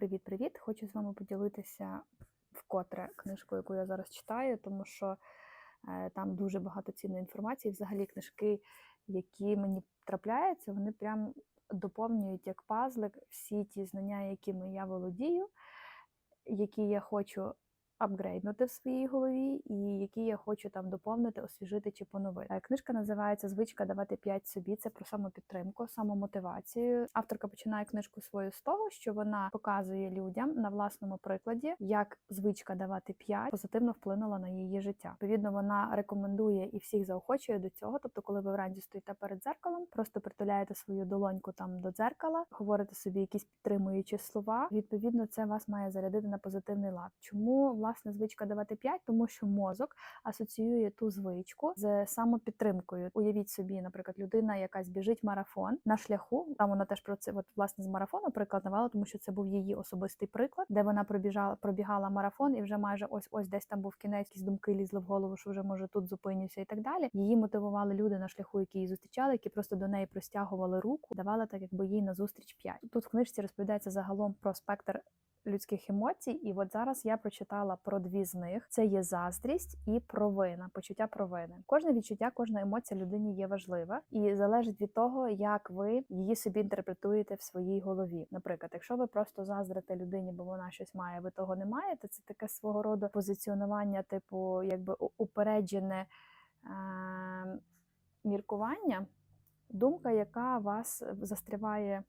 Привіт-привіт! Хочу з вами поділитися вкотре книжкою, яку я зараз читаю, тому що е, там дуже багато цінної інформації. Взагалі, книжки, які мені трапляються, вони прям доповнюють як пазлик всі ті знання, якими я володію, які я хочу апгрейднути в своїй голові, і які я хочу там доповнити, освіжити чи поновити. Е, Книжка називається Звичка давати 5 собі. Це про самопідтримку, самомотивацію. Авторка починає книжку свою з того, що вона показує людям на власному прикладі, як звичка давати 5 позитивно вплинула на її життя. Відповідно, вона рекомендує і всіх заохочує до цього. Тобто, коли ви вранці стоїте перед дзеркалом, просто притуляєте свою долоньку там до дзеркала, говорите собі якісь підтримуючі слова. Відповідно, це вас має зарядити на позитивний лад. Чому власне звичка давати 5? Тому що мозок асоціює ту звичку з самопідтримкою. Уявіть собі, наприклад, людина, якась біжить марафон на шляху. Там вона теж про це от власне з марафону приклад навела, тому що це був її особистий приклад, де вона пробіжала, пробігала марафон, і вже майже ось ось десь там був кінець, якісь думки лізли в голову, що вже може тут зупинюся і так далі. Її мотивували люди на шляху, які її зустрічали, які просто до неї простягували руку, давали так, якби їй на зустріч 5. Тут в книжці розповідається загалом про спектр людських емоцій, і от зараз я прочитала про дві з них: це є заздрість і провина, почуття провини. Кожне відчуття, кожна емоція людині є важлива і залежить від того, як ви її собі інтерпретуєте в своїй голові. Наприклад, якщо ви просто заздрите людині, бо вона щось має, ви того не маєте. Це таке свого роду позиціонування, типу, якби упереджене е- міркування, думка, яка вас застріває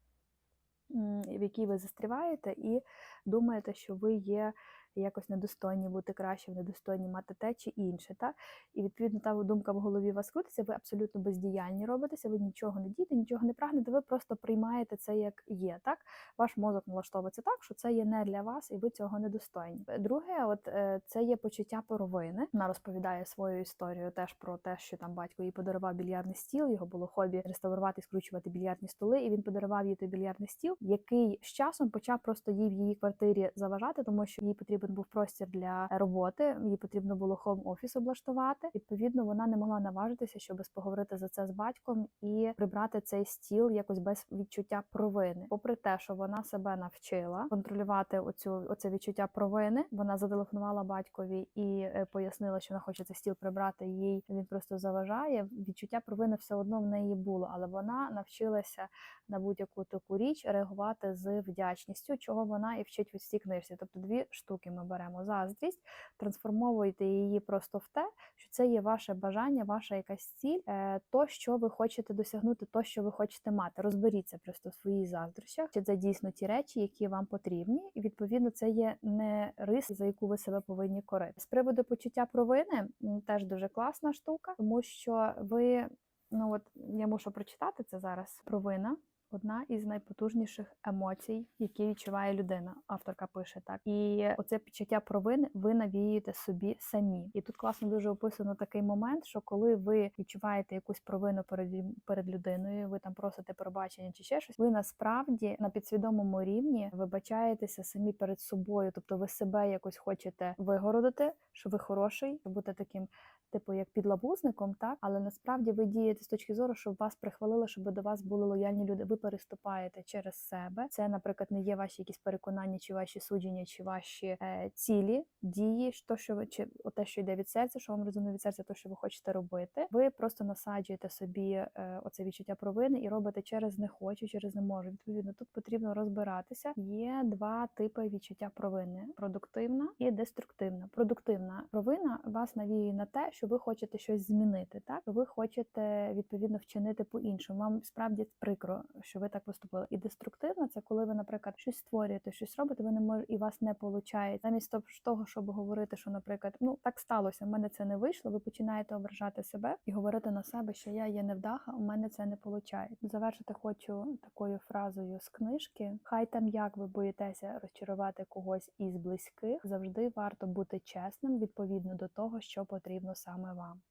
в якій ви застріваєте, і думаєте, що ви є якось недостойні бути краще, недостойні мати те чи інше. Та? І відповідно та думка в голові вас крутиться, ви абсолютно бездіяльні робитеся, ви нічого не дієте, нічого не прагнете, ви просто приймаєте це як є. Так? Ваш мозок налаштовується так, що це є не для вас, і ви цього недостойні. Друге, от е, це є почуття провини. Вона розповідає свою історію теж про те, що там батько їй подарував більярдний стіл. Його було хобі реставрувати скручувати більярдні столи, і він подарував їй той більярдний стіл, який з часом почав просто їй в її квартирі заважати, тому що їй потрібен був простір для роботи. Їй потрібно було хоум офіс облаштувати. Відповідно, вона не могла наважитися, щоб поговорити за це з батьком і прибрати цей стіл якось без відчуття провини. Попри те, що вона себе навчила контролювати оцю оце відчуття провини, вона зателефонувала батькові і е, пояснила, що вона хоче цей стіл прибрати. Їй він просто заважає. Відчуття провини все одно в неї було, але вона навчилася на будь-яку таку річ реагувати з вдячністю, чого вона і вчить в цій книжці. Тобто дві штуки ми беремо заздрість, трансформовуєте її просто в те, що це є ваше бажання, ваша якась ціль, е, то, що ви хочете досягнути, то, що ви хочете мати. Розберіться просто в своїх заздрощах, чи це дійсно ті речі, які вам потрібні, і відповідно це є не рис, за яку ви себе повинні корити. З приводу почуття провини теж дуже класна штука, тому що ви. Ну от я мушу прочитати це зараз. Провина одна із найпотужніших емоцій, які відчуває людина. Авторка пише так. І оце почуття провини ви навіюєте собі самі. І тут класно дуже описано такий момент, що коли ви відчуваєте якусь провину перед перед людиною, ви там просите пробачення чи ще щось, ви насправді на підсвідомому рівні вибачаєтеся самі перед собою, тобто ви себе якось хочете вигородити, що ви хороший, бути таким. Типу, як підлабузником, так але насправді ви дієте з точки зору, щоб вас прихвалили, щоб до вас були лояльні люди. Ви переступаєте через себе. Це, наприклад, не є ваші якісь переконання, чи ваші судження, чи ваші е, цілі, дії, що що ви чи те, що йде від серця, що вам резонує від серця, то що ви хочете робити. Ви просто насаджуєте собі е, оце відчуття провини і робите через не хочу, через не можу. Відповідно, тут потрібно розбиратися. Є два типи відчуття провини: продуктивна і деструктивна. Продуктивна провина вас навіює на те, що ви хочете щось змінити. Так ви хочете відповідно вчинити по-іншому. Вам справді прикро, що ви так поступили. І деструктивна це коли ви, наприклад, щось створюєте, щось робите, ви не можете і вас не виходить. Замість того- щоб говорити, що, наприклад, ну так сталося, в мене це не вийшло. Ви починаєте ображати себе і говорити на себе, що я є невдаха, у мене це не виходить. Завершити хочу такою фразою з книжки: хай там як ви боїтеся розчарувати когось із близьких, завжди варто бути чесним відповідно до того, що потрібно саме вам.